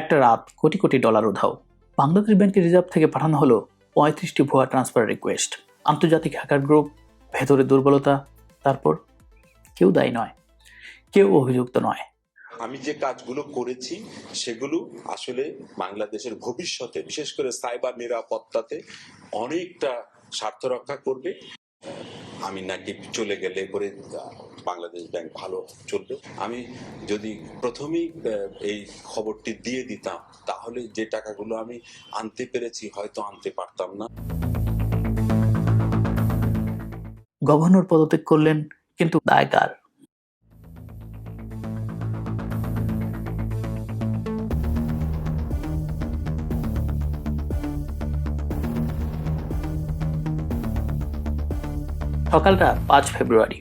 একটা রাত কোটি কোটি ডলার উধাও। বাংলাদেশ ব্যাংকের রিজার্ভ থেকে পাঠানো হলো পঁয়ত্রিশটি ভুয়া ট্রান্সফার রিকোয়েস্ট আন্তর্জাতিক হ্যাকার গ্রুপ ভেতরে দুর্বলতা, তারপর কেউ দায়ী নয়, কেউ অভিযুক্ত নয়। আমি যে কাজগুলো করেছি, সেগুলো আসলে বাংলাদেশের ভবিষ্যতে, বিশেষ করে সাইবার নিরাপত্তাতে অনেকটা স্বার্থ রক্ষা করবে। আমি নাকি চলে গেলে পরে বাংলাদেশ ব্যাংক ভালো চলবে। আমি যদি প্রথমেই এই খবরটি দিয়ে দিতাম, তাহলে যে টাকাগুলো আমি আনতে পেরেছি, হয়তো আনতে পারতাম না। গভর্নর পদত্যাগ করলেন, কিন্তু দায় কার সকালটা পাঁচ ফেব্রুয়ারি।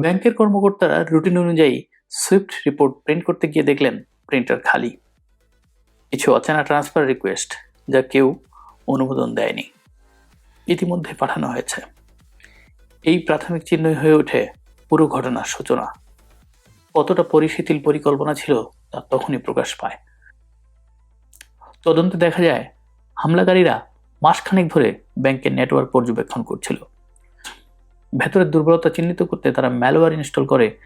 ব্যাংকের কর্মকর্তারা রুটিন অনুযায়ী সুইফট রিপোর্ট প্রিন্ট করতে গিয়ে দেখলেন প্রিন্টার খালি। কিছু অচেনা ট্রান্সফার রিকোয়েস্ট যা কেউ অনুমোদন দেয়নি। ইতিমধ্যে পাঠানো হয়েছে। এই প্রাথমিক চিহ্নই হয়ে ওঠে পুরো ঘটনার সূচনা। কতটা পরিশিথিল পরিকল্পনা ছিল তা তখনই প্রকাশ পায়। তদন্তে দেখা যায়, হামলাকারীরা মাসখানেক ধরে ব্যাংকের নেটওয়ার্ক পর্যবেক্ষণ করছিল। ভেতরের দুর্বলতা চিহ্নিত করতে তারা ম্যালওয়্যার ইনস্টল করে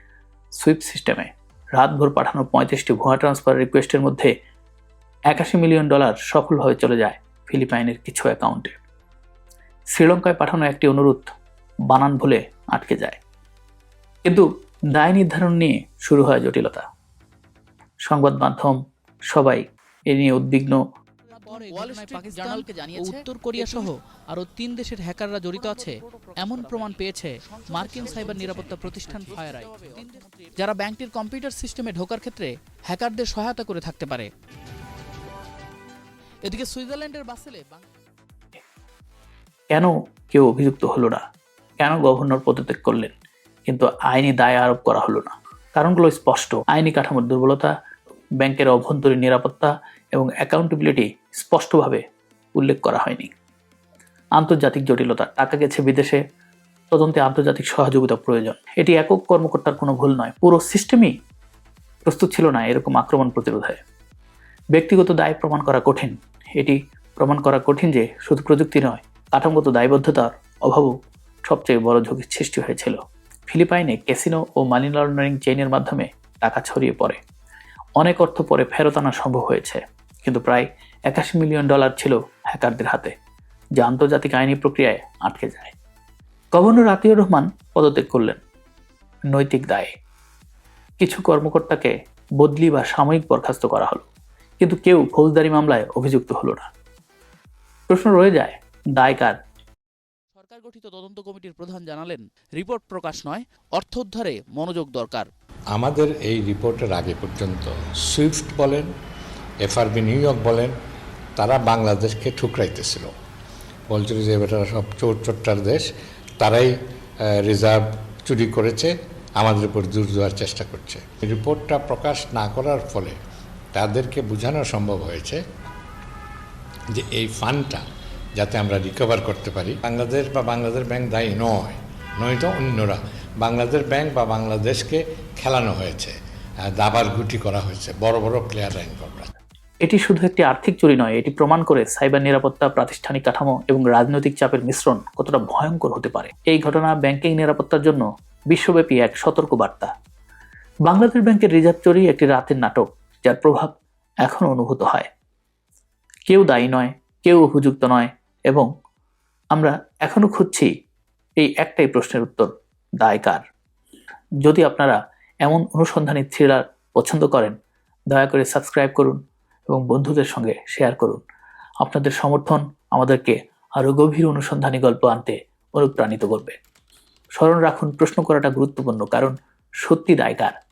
সুইপ সিস্টেমে রাতভর পাঠানো পঁয়ত্রিশটি ভুয়া ট্রান্সফার রিকোয়েস্টের মধ্যে একাশি মিলিয়ন ডলার সফলভাবে চলে যায় ফিলিপাইনের কিছু অ্যাকাউন্টে শ্রীলঙ্কায় পাঠানো একটি অনুরোধ, বানান ভুলে আটকে যায়। কিন্তু দায় নির্ধারণ নিয়ে শুরু হয় জটিলতা। সংবাদ মাধ্যম সবাই এ নিয়ে উদ্বিগ্ন পরে জার্নালকে জানিয়েছে উত্তর কোরিয়া সহ আরও তিন দেশের হ্যাকাররা জড়িত আছে। এমন প্রমাণ পেয়েছে মার্কিন সাইবার নিরাপত্তা প্রতিষ্ঠান ফায়ারাই যারা ব্যাংকটির কম্পিউটার সিস্টেমে ঢোকার ক্ষেত্রে হ্যাকারদের সহায়তা করে থাকতে পারে। এদিকে সুইজারল্যান্ডের বাসেলে কেন কেউ অভিযুক্ত হলো না? কেন গভর্নর পদত্যাগ করলেন? কিন্তু আইনি দায় আরোপ করা হলো না। কারণগুলো স্পষ্ট। আইনি কাঠামোর দুর্বলতা ব্যাংকের অভ্যন্তরীণ নিরাপত্তা এবং অ্যাকাউন্টেবিলিটি স্পষ্টভাবে উল্লেখ করা হয়নি। আন্তর্জাতিক জটিলতা, টাকা গেছে বিদেশে, তদন্তে আন্তর্জাতিক সহযোগিতা প্রয়োজন। এটি একক কর্মকর্তার কোনো ভুল নয়, পুরো সিস্টেমই প্রস্তুত ছিল না এরকম আক্রমণ প্রতিরোধে। ব্যক্তিগত দায় প্রমাণ করা কঠিন। এটি প্রমাণ করা কঠিন যে শুধু প্রযুক্তি নয়, কাঠামোগত দায়বদ্ধতার অভাবও সবচেয়ে বড় ঝুঁকির সৃষ্টি হয়েছিল। ফিলিপাইনে ক্যাসিনো ও মানি লন্ডারিং চেইনের মাধ্যমে টাকা ছড়িয়ে পড়ে। অনেক অর্থ পরে ফেরত আনা সম্ভব হয়েছে। কিন্তু প্রায় একাশি মিলিয়ন ডলার ছিল হ্যাকারদের হাতে যা আন্তর্জাতিক আইনি প্রক্রিয়ায় আটকে যায়। গভর্নর আতিউর রহমান পদত্যাগ করলেন। নৈতিক দায়ে। কিছু কর্মকর্তাকে বদলি বা সাময়িক বরখাস্ত করা হলো কিন্তু কেউ ফৌজদারি মামলায় অভিযুক্ত হলো না। প্রশ্ন রয়ে যায় দায় কার? সরকার গঠিত তদন্ত কমিটির প্রধান জানালেন রিপোর্ট প্রকাশ নয় অর্থ উদ্ধারে মনোযোগ দরকার। আমাদের এই রিপোর্টের আগে পর্যন্ত সুইফট বলেন এফআরবি নিউ ইয়র্ক বলেন, তারা বাংলাদেশকে ঠুকরাইতেছিল। বলছিল যে বেটারা সব চোর চোট্টার দেশ, তারাই রিজার্ভ চুরি করেছে, আমাদের উপর জোর দেওয়ার চেষ্টা করছে। রিপোর্টটা প্রকাশ না করার ফলে তাদেরকে বোঝানো সম্ভব হয়েছে যে, এই ফান্ডটা যাতে আমরা রিকভার করতে পারি, বাংলাদেশ বা বাংলাদেশ ব্যাংক দায়ী নয়, নয়তো অন্যরা, বাংলাদেশ ব্যাংক বা বাংলাদেশকে খেলানো হয়েছে দাবার গুটি করা হয়েছে, বড় বড় প্লেয়ার লাইন করা এটি শুধু একটি আর্থিক চুরি নয়, এটি প্রমাণ করে সাইবার নিরাপত্তা, প্রাতিষ্ঠানিক কাঠামো এবং রাজনৈতিক চাপের মিশ্রণ কতটা ভয়ঙ্কর হতে পারে। এই ঘটনা ব্যাংকিং নিরাপত্তার জন্য বিশ্বব্যাপী এক সতর্ক বার্তা বাংলাদেশ ব্যাংকের রিজার্ভ চুরি একটি রাতের নাটক, যার প্রভাব এখনও অনুভূত হয়। কেউ দায়ী নয়, কেউ উপযুক্ত নয় এবং আমরা এখনও খুঁজছি এই একটাই প্রশ্নের উত্তর, দায় কার? যদি আপনারা এমন অনুসন্ধানী থ্রিলার পছন্দ করেন, দয়া করে সাবস্ক্রাইব করুন এবং বন্ধুদের সঙ্গে শেয়ার করুন। আপনাদের সমর্থন আমাদেরকে আরও গভীর অনুসন্ধানী গল্প আনতে অনুপ্রাণিত করবে। স্মরণ রাখুন, প্রশ্ন করাটা গুরুত্বপূর্ণ, কারণ সত্যি দায়কার।